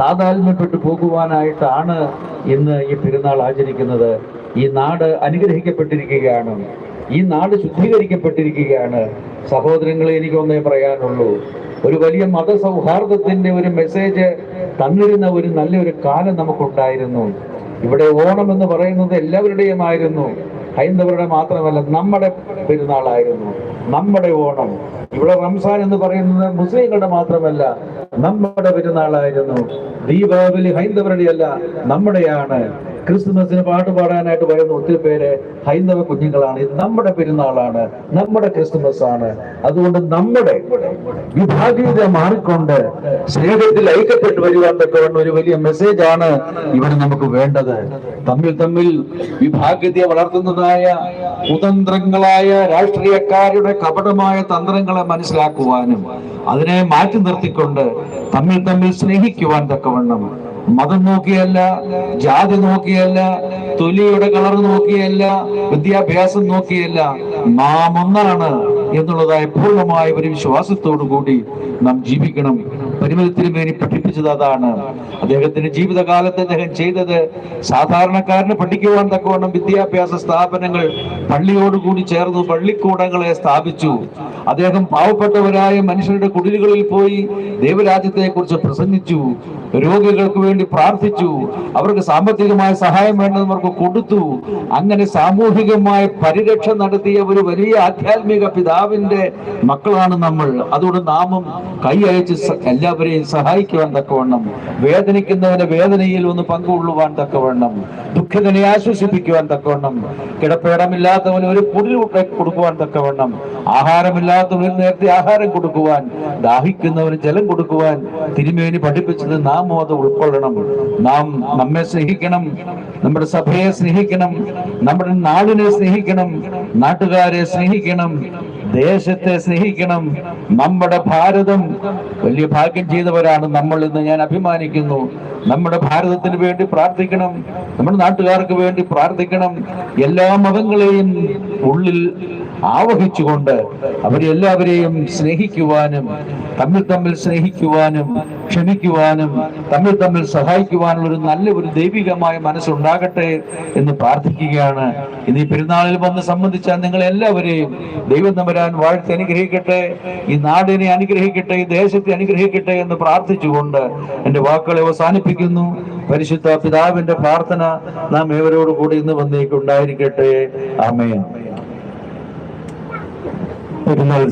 താതാത്മ്യപ്പെട്ടു പോകുവാനായിട്ടാണ് ഇന്ന് ഈ പെരുന്നാൾ ആചരിക്കുന്നത്. ഈ നാട് അനുഗ്രഹിക്കപ്പെട്ടിരിക്കുകയാണ്. ഈ നാട് ശുദ്ധീകരിക്കപ്പെട്ടിരിക്കുകയാണ്. സഹോദരങ്ങളെ എനിക്കൊന്നേ പറയാനുള്ളൂ. ഒരു വലിയ മതസൗഹാർദ്ദത്തിന്റെ ഒരു മെസ്സേജ് തന്നിരുന്ന ഒരു നല്ലൊരു കാലം നമുക്കുണ്ടായിരുന്നു. ഇവിടെ ഓണം എന്ന് പറയുന്നത് എല്ലാവരുടെയും ആയിരുന്നു ഹൈന്ദവരുടെ മാത്രമല്ല നമ്മുടെ പെരുന്നാളായിരുന്നു. നമ്മുടെ ഓണം. ഇവിടെ റംസാൻ എന്ന് പറയുന്നത് മുസ്ലിങ്ങളുടെ മാത്രമല്ല നമ്മുടെ പെരുന്നാളായിരുന്നു. ദീപാവലി ഹൈന്ദവരുടെ അല്ല നമ്മുടെയാണ്. ക്രിസ്തുമസിന് പാട്ട് പാടാനായിട്ട് വരുന്ന ഒത്തിരി പേര് ഹൈന്ദവ കുഞ്ഞുങ്ങളാണ്. ഇത് നമ്മുടെ പെരുന്നാളാണ്. നമ്മുടെ ക്രിസ്മസ് ആണ് അതുകൊണ്ട് നമ്മുടെ വിഭാഗീയത മാറിക്കൊണ്ട് സ്നേഹത്തിൽ ഐക്യപ്പെട്ട് വരുവാൻ തക്കവണ്ണം ഒരു വലിയ മെസ്സേജ് ആണ് ഇവിടെ നമുക്ക് വേണ്ടത്. തമ്മിൽ തമ്മിൽ വിഭാഗ്യതയെ വളർത്തുന്നതായ കുതന്ത്രങ്ങളായ രാഷ്ട്രീയക്കാരുടെ കപടമായ തന്ത്രങ്ങളെ മനസ്സിലാക്കുവാനും അതിനെ മാറ്റി നിർത്തിക്കൊണ്ട് തമ്മിൽ തമ്മിൽ സ്നേഹിക്കുവാൻ തക്കവണ്ണം മതം നോക്കിയല്ല ജാതി നോക്കിയല്ല തൊലിയുടെ കളർ നോക്കിയല്ല വിദ്യാഭ്യാസം നോക്കിയല്ല നാം ഒന്നാണ് എന്നുള്ളതായ പൂർണമായ ഒരു വിശ്വാസത്തോടു കൂടി നാം ജീവിക്കണം. പരിമിതത്തിന് വേണ്ടി പഠിപ്പിച്ചത് അതാണ്. അദ്ദേഹത്തിന്റെ ജീവിതകാലത്ത് അദ്ദേഹം ചെയ്തത് സാധാരണക്കാരന് പഠിക്കുവാൻ തക്കവണ്ണം വിദ്യാഭ്യാസ സ്ഥാപനങ്ങൾ പള്ളിയോടുകൂടി ചേർന്നു പള്ളിക്കൂടങ്ങളെ സ്ഥാപിച്ചു. അദ്ദേഹം പാവപ്പെട്ടവരായ മനുഷ്യരുടെ കുടിലുകളിൽ പോയി ദൈവരാജ്യത്തെക്കുറിച്ച് പ്രസംഗിച്ചു. രോഗികൾക്ക് വേണ്ടി പ്രാർത്ഥിച്ചു. അവർക്ക് സാമ്പത്തികമായ സഹായം വേണ്ടവർക്ക് കൊടുത്തു. അങ്ങനെ സാമൂഹികമായ പരിരക്ഷ നടത്തിയ ഒരു വലിയ ആധ്യാത്മിക പിതാവിന്റെ മക്കളാണ് നമ്മൾ. അതുകൊണ്ട് നാമം കൈ അയച്ച് എല്ലാവരെയും സഹായിക്കുവാൻ തക്കവണ്ണം വേദനിക്കുന്നവന്റെ വേദനയിൽ ഒന്ന് പങ്കുകൊള്ളുവാൻ തക്കവണ്ണം ദുഃഖിതനെ ആശ്വസിപ്പിക്കുവാൻ തക്കവണ്ണം കിടപ്പേടമില്ലാത്തവന് ഒരു കുടിൽ കൊടുക്കുവാൻ തക്കവണ്ണം ആഹാരമില്ലാത്തവന് നേരത്തെ ആഹാരം കൊടുക്കുവാൻ ദാഹിക്കുന്നവന് ജലം കൊടുക്കുവാൻ തിരുമേനി പഠിപ്പിച്ചത് നാം അത് ഉൾക്കൊള്ളണം. നാം നമ്മെ സ്നേഹിക്കണം. നമ്മുടെ സഭയെ സ്നേഹിക്കണം. നമ്മുടെ നാടിനെ സ്നേഹിക്കണം. നാട്ടുകാരെ സ്നേഹിക്കണം. ദേശത്തെ സ്നേഹിക്കണം. നമ്മുടെ ഭാരതം വലിയ ഭാഗ്യം ചെയ്തവരാണ് നമ്മൾ എന്ന് ഞാൻ അഭിമാനിക്കുന്നു. നമ്മുടെ ഭാരതത്തിന് വേണ്ടി പ്രാർത്ഥിക്കണം. നമ്മുടെ നാട്ടുകാർക്ക് വേണ്ടി പ്രാർത്ഥിക്കണം. എല്ലാ മതങ്ങളെയും ഉള്ളിൽ ആവഹിച്ചുകൊണ്ട് അവരെല്ലാവരെയും സ്നേഹിക്കുവാനും തമ്മിൽ തമ്മിൽ സ്നേഹിക്കുവാനും ക്ഷമിക്കുവാനും തമ്മിൽ തമ്മിൽ സഹായിക്കുവാനുള്ള ഒരു നല്ല ഒരു ദൈവികമായ മനസ്സുണ്ടാകട്ടെ എന്ന് പ്രാർത്ഥിക്കുകയാണ്. ഇന്ന് ഈ പെരുന്നാളിൽ വന്ന് സംബന്ധിച്ച നിങ്ങൾ എല്ലാവരെയും ദൈവം തമ്പരാൻ വാഴ്ത്തി അനുഗ്രഹിക്കട്ടെ ഈ നാടിനെ അനുഗ്രഹിക്കട്ടെ ഈ ദേശത്തെ അനുഗ്രഹിക്കട്ടെ എന്ന് പ്രാർത്ഥിച്ചുകൊണ്ട് എന്റെ വാക്കുകളെ അവസാനിപ്പിക്കുന്നു. പരിശുദ്ധ പിതാവിന്റെ പ്രാർത്ഥന നാം ഏവരോട് കൂടി ഇന്ന് വന്നേക്ക് ഉണ്ടായിരിക്കട്ടെ. ആമേൻ. പെരുന്നാൾ